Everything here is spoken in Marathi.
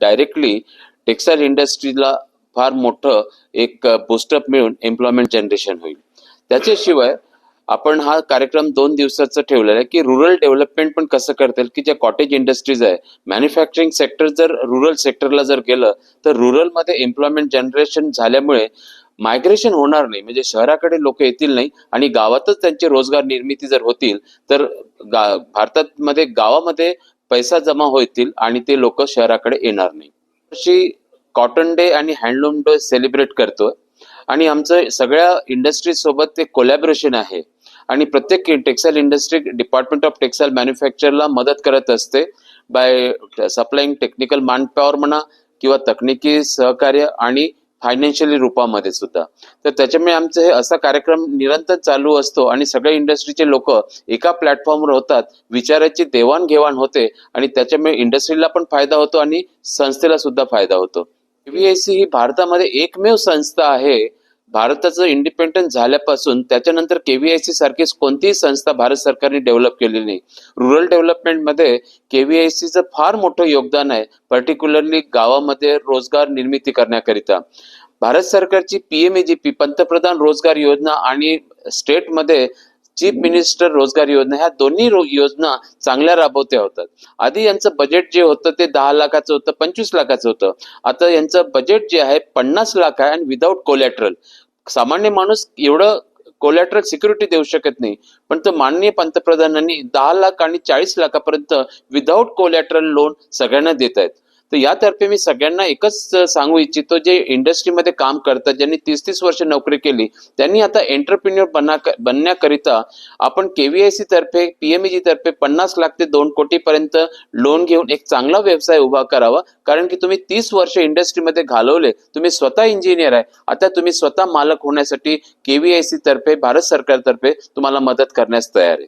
डायरेक्टली टेक्सटाईल इंडस्ट्रीला फार मोठं एक बुस्टअप मिळून एम्प्लॉयमेंट जनरेशन होईल. त्याच्याशिवाय आपण हा कार्यक्रम दोन दिवसाचा ठेवलेला आहे की रुरल डेव्हलपमेंट पण कसं करता येईल की ज्या कॉटेज इंडस्ट्रीज आहे. मॅन्युफॅक्चरिंग सेक्टर जर रुरल सेक्टरला जर गेलं तर रुरलमध्ये एम्प्लॉयमेंट जनरेशन झाल्यामुळे मायग्रेशन होणार नाही. म्हणजे शहराकडे लोक येतील नाही आणि गावातच त्यांची रोजगार निर्मिती जर होतील तर गा भारतामध्ये गावामध्ये पैसा जमा होतील आणि ते लोक शहराकडे येणार नाही. अशी कॉटन डे आणि हँडलूम डे सेलिब्रेट करतोय. आणि आमचं सगळ्या इंडस्ट्रीज सोबत ते कोलॅबरेशन आहे. आणि प्रत्येक textile industry department of textile मॅन्युफॅक्चरला मदत करत असते. बाय सप्लाइंग टेक्निकल मॅनपॉवर म्हणा किंवा तकनिकी सहकार्य आणि फायनान्शियली रूपामध्ये सुद्धा. तर त्याच्यामुळे आमचं हे असा कार्यक्रम निरंतर चालू असतो आणि सगळ्या इंडस्ट्रीचे लोक एका प्लॅटफॉर्मवर होतात विचाराची देवाणघेवाण होते आणि त्याच्यामुळे इंडस्ट्रीला पण फायदा होतो आणि संस्थेला सुद्धा फायदा होतो. केव्हीआयसी ही भारतामध्ये एकमेव संस्था आहे. भारताचं इंडिपेंडन्स झाल्यापासून त्याच्यानंतर केव्हीआयसी सारखीच कोणतीही संस्था भारत सरकारने डेव्हलप केलेली नाही. रुरल डेव्हलपमेंटमध्ये केव्हीआयसीचं फार मोठं योगदान आहे पर्टिक्युलरली गावामध्ये रोजगार निर्मिती करण्याकरिता. भारत सरकारची पीएमएजीपी पंतप्रधान रोजगार योजना आणि स्टेटमध्ये चीफ मिनिस्टर रोजगार योजना ह्या दोन्ही योजना चांगल्या राबवत्या होतात. आधी यांचं बजेट जे होतं ते दहा लाखाचं होतं पंचवीस लाखाचं होतं. आता यांचं बजेट जे आहे पन्नास लाख आहे आणि विदाऊट कोलॅटरल सामान्य माणूस एवढं कोलॅटरल सिक्युरिटी देऊ शकत नाही पण तो माननीय पंतप्रधानांनी दहा लाख आणि चाळीस लाखापर्यंत विदाऊट कोलॅटरल लोन सगळ्यांना देत आहेत तर यातर्फे मी सगळ्यांना एकच सांगू इच्छितो जे इंडस्ट्रीमध्ये काम करतात ज्यांनी तीस तीस वर्ष नोकरी केली त्यांनी आता एंटरप्रिन्युअर बना बनण्याकरिता आपण केव्हीआयसी तर्फे पीएमईजी तर्फे पन्नास लाख ते दोन कोटीपर्यंत लोन घेऊन एक चांगला व्यवसाय उभा करावा. कारण की तुम्ही तीस वर्ष इंडस्ट्रीमध्ये घालवले तुम्ही स्वतः इंजिनियर आहे. आता तुम्ही स्वतः मालक होण्यासाठी केव्हीआयसी तर्फे भारत सरकारतर्फे तुम्हाला मदत करण्यास तयार आहे.